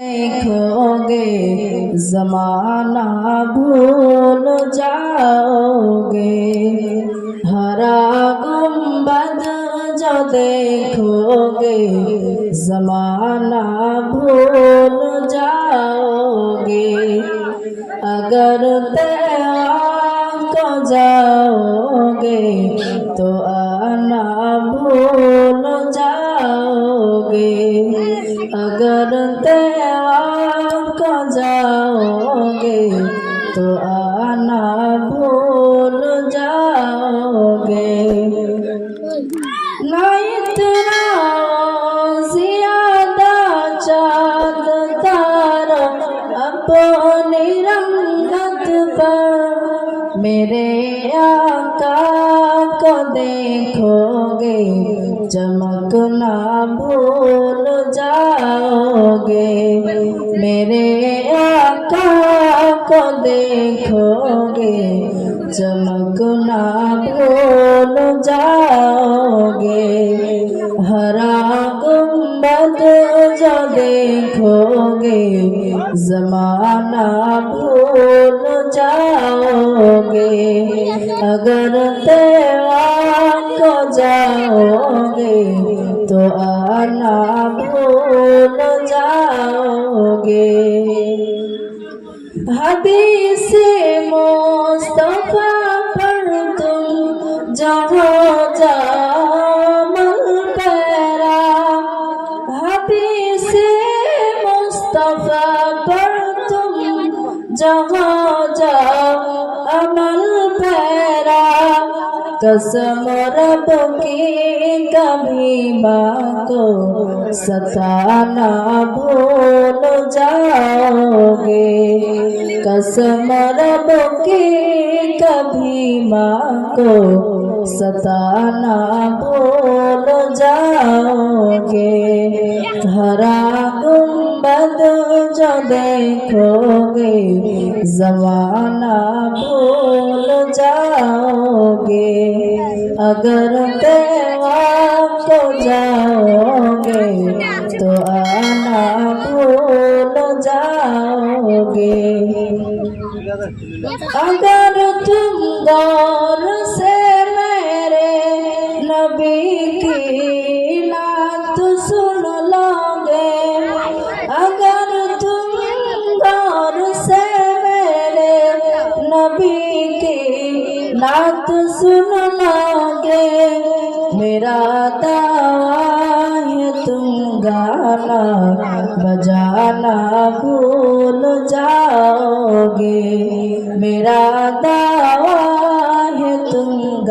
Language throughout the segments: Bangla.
देखोगे जमाना भूल जाओगे हरा गुम्बद जो देखोगे जमाना भूल जाओगे अगर तेरा को जाओगे तो रंगत पर मेरे आका को देखोगे चमकना भूल जाओगे। मेरे आका को देखोगे चमकना भूल जाओगे। हरा गुंबद जो देखोगे जमाना भूल जाओगे अगर तेरा को जाओगे तो आना भूल जाओगे हदीस मुस्तफा पर तुम जहाँ जामल कसम रब की कभी माँ को सताना भूल जाओगे कसम रब की कभी माँ को सताना भूल जाओगे हरा गुम्बद जो देखोगे जमाना भूल जाओगे अगर तेरा को जाओगे तो आना भूल जाओगे अगर तुम गौर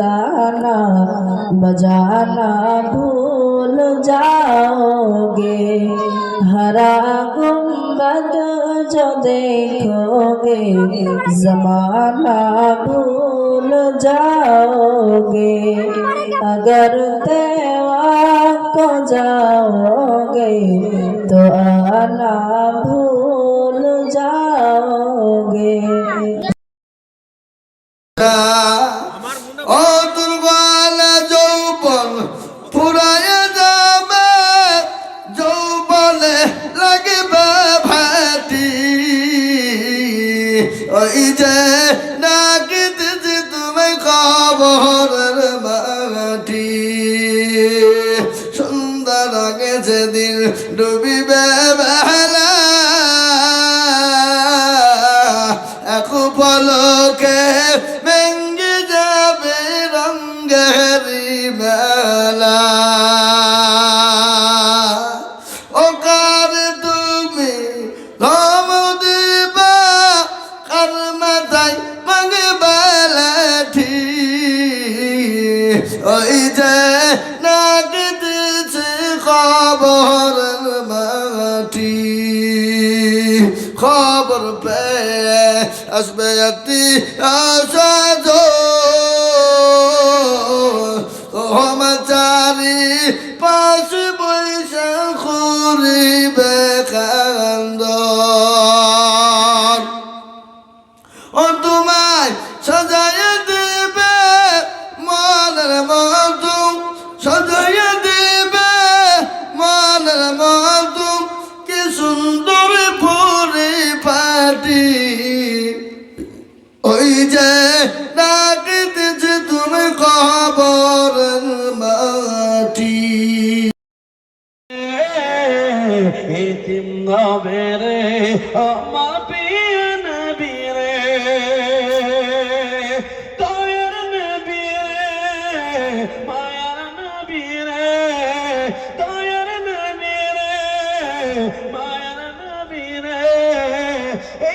तुम गाना बजाना भूल जाओगे हरा गुम्बद जो देखोगे जमाना भूल जाओगे अगर तेवा को जाओगे সুন্দর আগে যেদিন ডুবিবে বেলা এক পলকে খবর মাটি খবর পেয়ে আসবে একটি আশা চারি পাশে বৈশাখ করিবে এতিম নবেরে আমার প্রিয় নবী রে। দয়ার নবী রে, মায়ার নবী রে। দয়ার নবী রে, মায়ার নবী রে।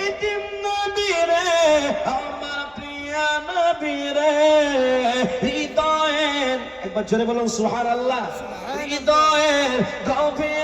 এতিম নবী রে, আমার প্রিয় নবী রে। হৃদয়ের, একবার জোরে বলুন সুহার আল্লাহ হৃদয়ের গভীরে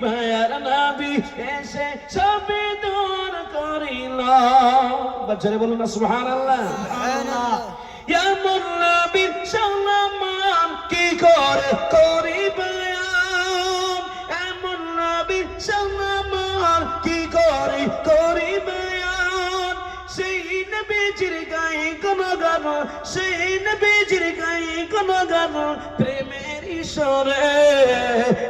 মায়ার নাবি এসে সবে দূর করিল। বাচ্চারে বলুন না সুবহানাল্লাহ। এমন নবীর সালামান কি করে করি বয়ান এমন নবীর সালামান কি করে করি বয়ান সেই নবীজির গায়ে কোন গান সেই নবীজির গায়ে কোন গান প্রেমের ঈশ্বরে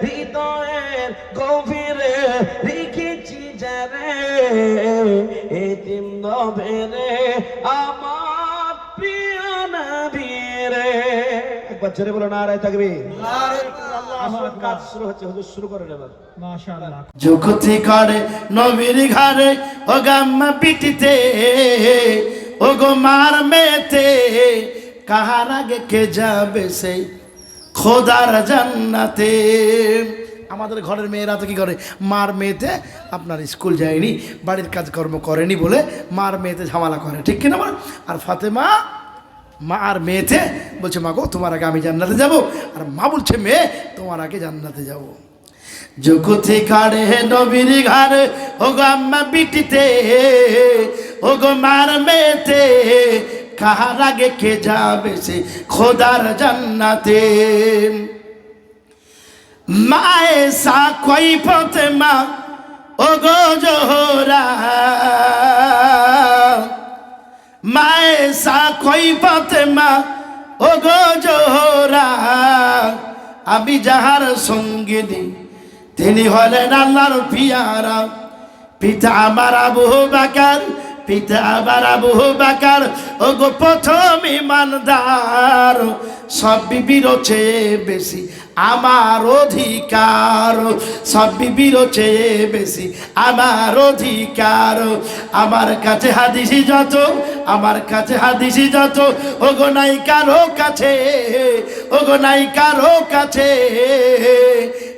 হৃদয়ের গভীরে রেখেছি যারে এতিম নবেরে আমার প্রিয় নবীরে একবার জোরে বলো না রায় থাকবে আমার কাজ হচ্ছে শুরু করেন এবার। যুগতি করে নবীর ঘরে ও গাম্মা পিটিতে ও গো মার মেতে কাহার আগে কে যাবে সেই খোদার জান্নাতে। আমাদের ঘরের মেয়েরা তো কি করে? মার মেয়েতে আপনার স্কুল যায়নি বাড়ির কাজকর্ম করেনি বলে মার মেয়েতে ঝামেলা করে ঠিক কিনা বল? আর ফাতেমা মা আর মেয়েতে বলছে মা গো তোমার আগে আমি জান্নাতে যাব আর মা বলছে মেয়ে তোমার আগে জান্নাতে যাব। জগতে কাড়ে নবীর ঘরে ও গো আম্মা বিটিতে ও গো মার মেতে কাহার আগে কে যাবে সে? খোদার জান্নাতে। মায়ে সা কই পথে মা? ও গো জোহরা। মায়ে সা কই পথে মা? ও গো জোহরা। আমি যাহার সঙ্গিনী, তিনি হলেন আল্লাহর পিয়ারা। পিতা আমার আবু বাকার পিতা আমার আবু বাকার। ও গো প্রথম ইমানদার সব বিবির বেশি, আমার অধিকার। সব বিবির বেশি, আমার অধিকার। আমার কাছে হাদিসি যত, আমার কাছে হাদিসি যত। ও গো নাই কারও কাছে ও গো নাই কারও কাছে।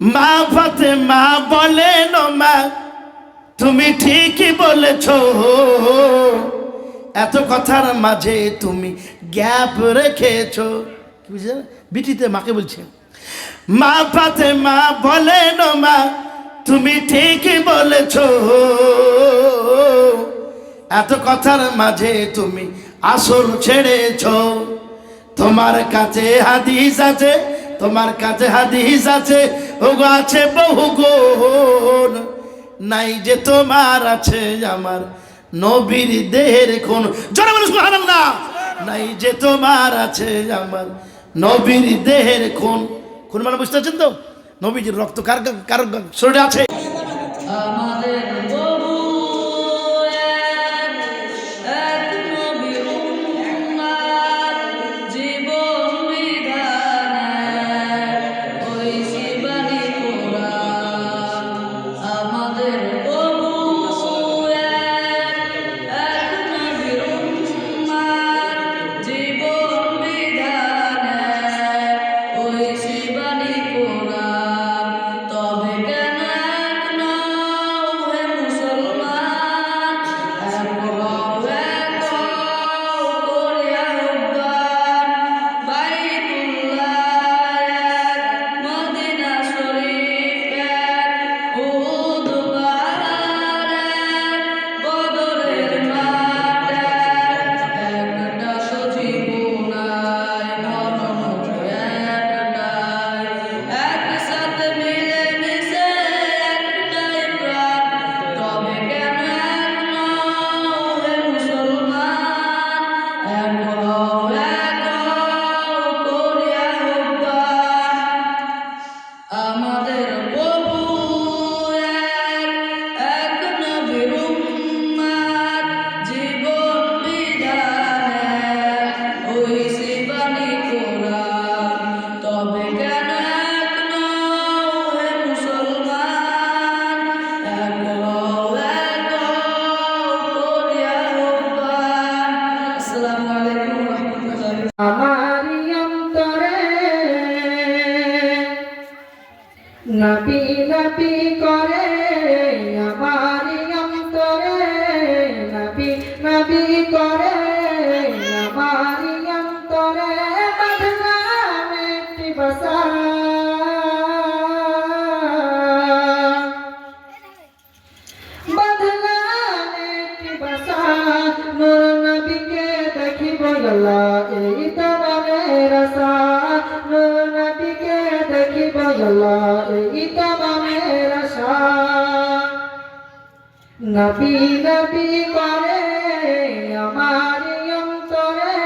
মা ফাতেমা বলেন মা, তুমি ঠিকই বলেছ। এত কথার মাঝে তুমি গ্যাপ রেখেছ। বুঝলে? বিটিতে মাকে বলছে, মা ফাতে মা বলেন মা, তুমি ঠিকই বলেছ। এত কথার মাঝে তুমি আসল ছেড়েছ। তোমার কাছে হাদিস আছে, তোমার কাছে হাদিস আছে ওগো আছে বহু গুণ। নাই যে তোমার আছে আমার নবীর দেহের কোন জোরে বলো, সুবহানাল্লাহ। নাই যে তোমার আছে আমার নবীর দেহের কোন কোন মানে বুঝতে পারছেন তো? নবীজির রক্ত কার কার শরীরে আছে? আমাদের মনের আশা। নবী নবী করে আমার অন্তরে।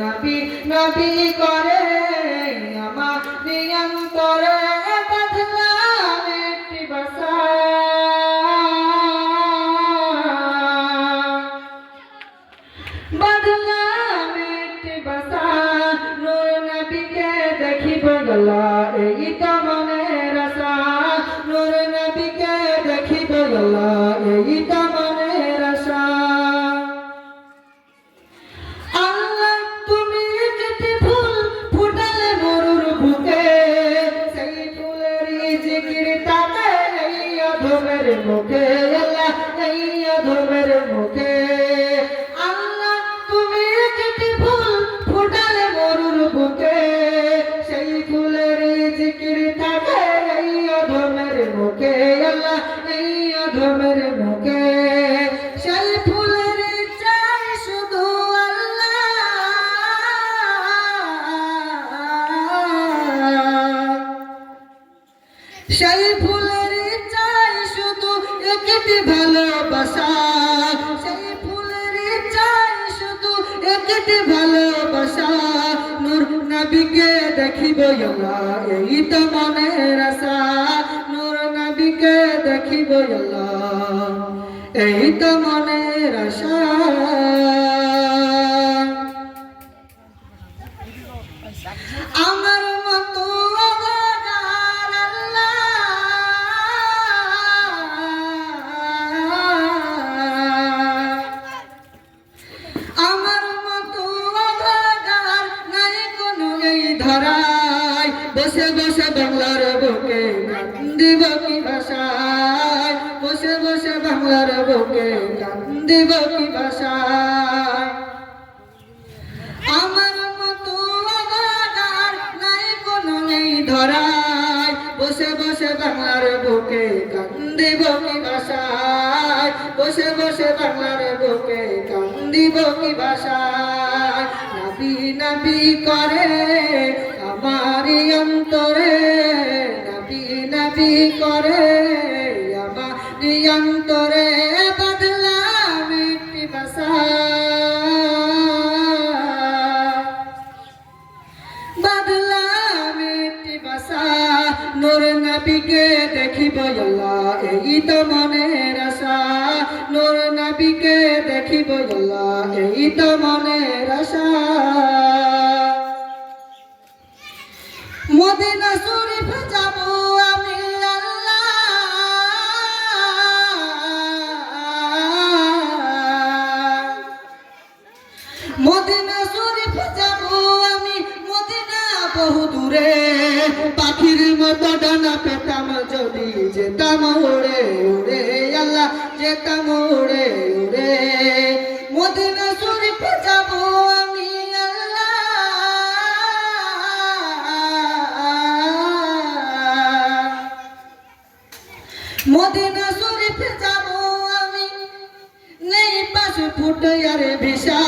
নবী নবী করে ধর্মের মুখে আল্লাহ এই অধমের মুখে নবীকে দেখিব এই তো মনে রাসা নূর নবীকে দেখিব এই তো মনে রাসা বমি ভাষায় করে আমার অন্তরে করে আমার অন্তরে ভাষা। ভাষা দেখিব এই তোমার এই তো মনের আশা। মদিনা শরীফ যাব আমি আল্লাহ। মদিনা শরীফ যাব আমি মদিনা বহু দূরে। পাখির মতো ডানা পেতাম যদি যেতাম উড়ে উড়ে আল্লাহ, যেতাম উড়ে উড়ে মদিনা শরীফ যাব আমি, নেই পাশ ফুটে আরে ভিসা।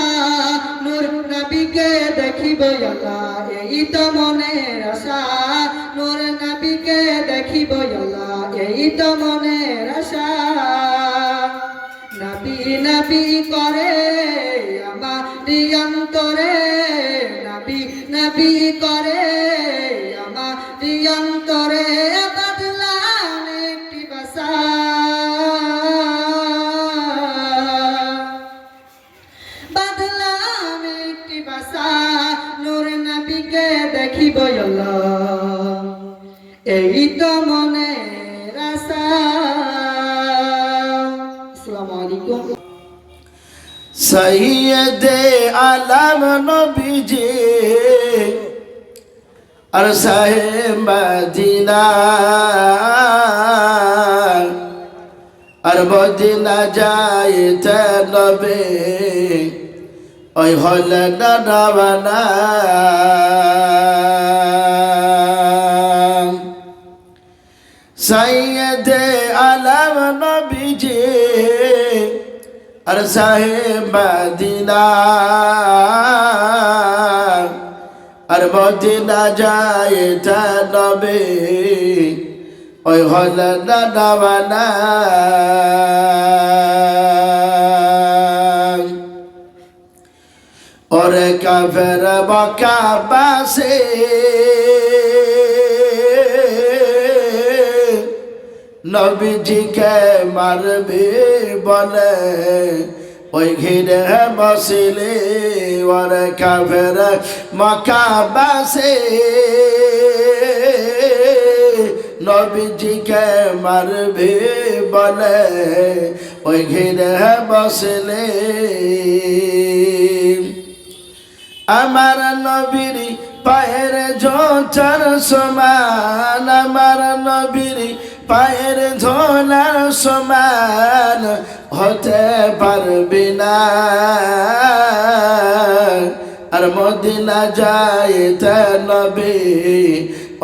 নূর নবীকে দেখিব আল্লাহ এই তো মনের আশা। নূর নবীকে দেখিব আল্লাহ এই তো মনের আশা। নবী নবী করে আমার অন্তরে আর সাহে মদিনা, আর মদিনা যাইতে নবে, ওই হলে ডানা সৈয়দ আলম নবীজি, আর সাহেব মদিনা। আর মদিনা যায় তা নবে। ওই হল দাদাবানা ওরে কাফের বকা বাসে। নবীজিকে মারবে বলে। ওই ঘিরে বসিলে ওরে কাফের মকা বাসে নবীজিকে মারবে বলে ওই ঘিরে বসলে আমার নবীর পায়ের জোচার সমান, আমার নবীর পায়ের ঝোলার সমান হতে পারবি না। আর মদিনা যায় তে নবী,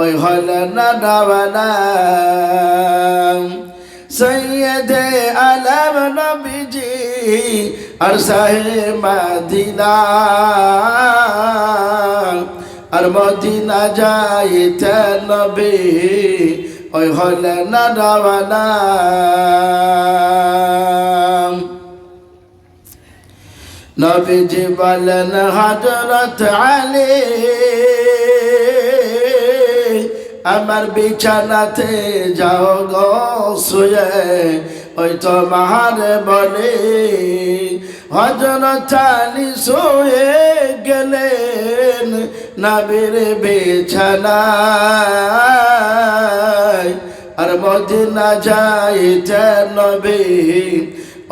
ওই হল না ডাবানা সৈয়দে আলম নবীজি আর সাহে মাদিনা। আর মদিনা যাইতে নবী ওই হলে না রাবানা নবীজি বলেন হজরত আলী, আমার বিছানাতে যাও গো, শুয়ে। ওই তো মাহারে বলে হজরত আলী শুয়ে গেলেন নবীর বিছানায়। আর মদিনা যাইতে নবী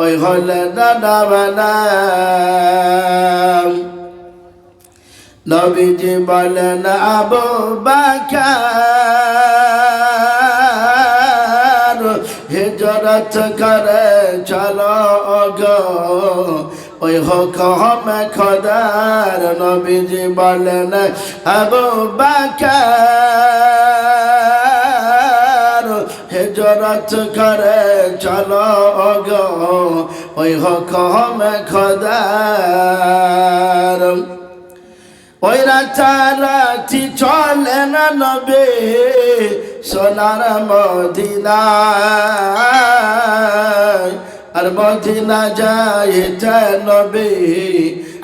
ওই হলে দাদা বানা। নবীজি বলেন, আবু বাকার হিজরত করে চলো গো ওই হুকমে খোদার নবীজি বলেন, আবু বাকার হিজরত করে চলো গো ওই হুকমে খোদার ওই রাতারাতি চলে না নবে। সোনার মদিনা আর মদিনা যায় নবী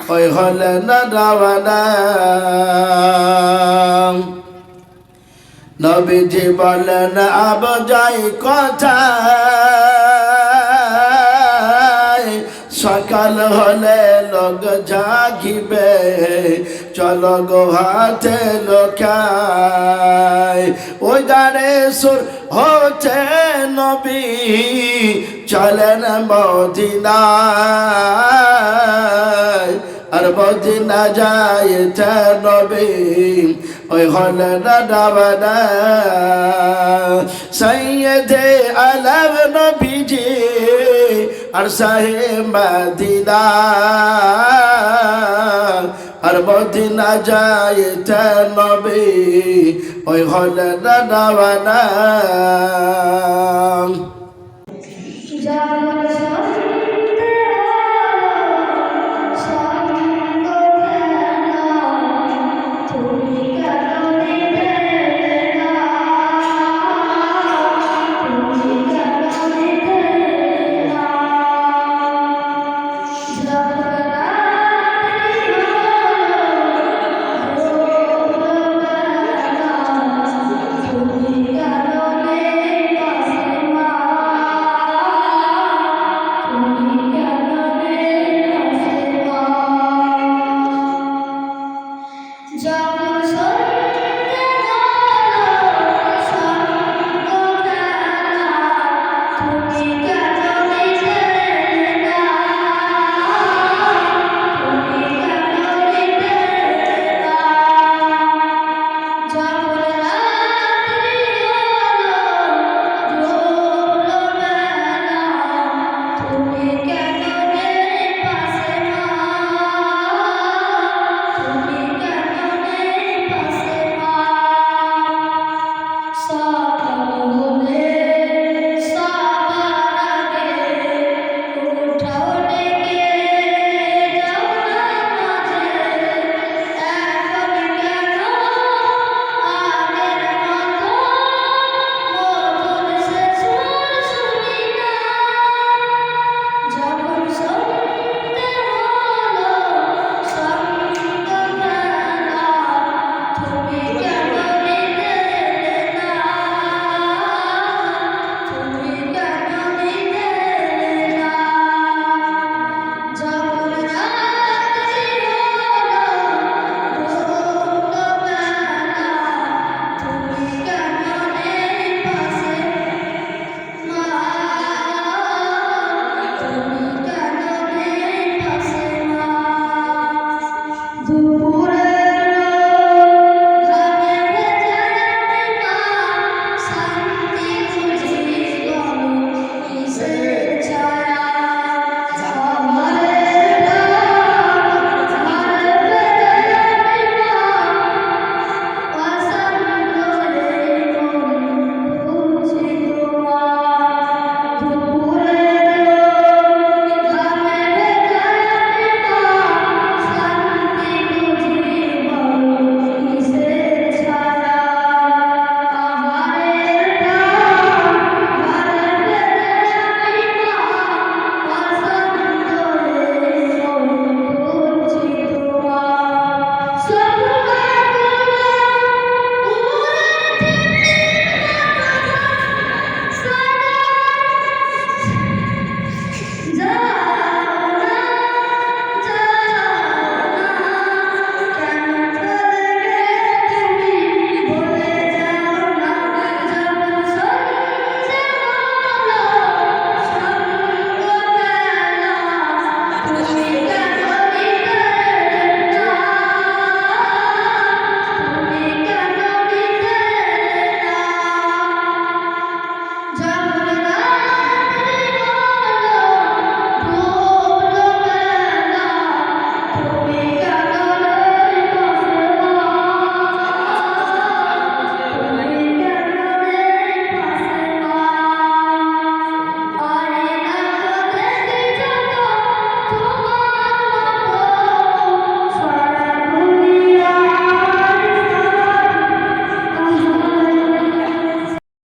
ওই হলেন রাওয়ানা নবীজি বলেন আব যাই কথা সকাল হলে লোক জাগিবে। চল গো হাতে লোকায় ওই গানে সুর হচ্ছে নবী। চলেন মদিনায়। আর মদিনা যায় নবী। ওই হলে ডাবানা সৈয়দে আলম নবীজি। আর সাহে মদিনা আর মদিনা যায় নবী ওই হলে যার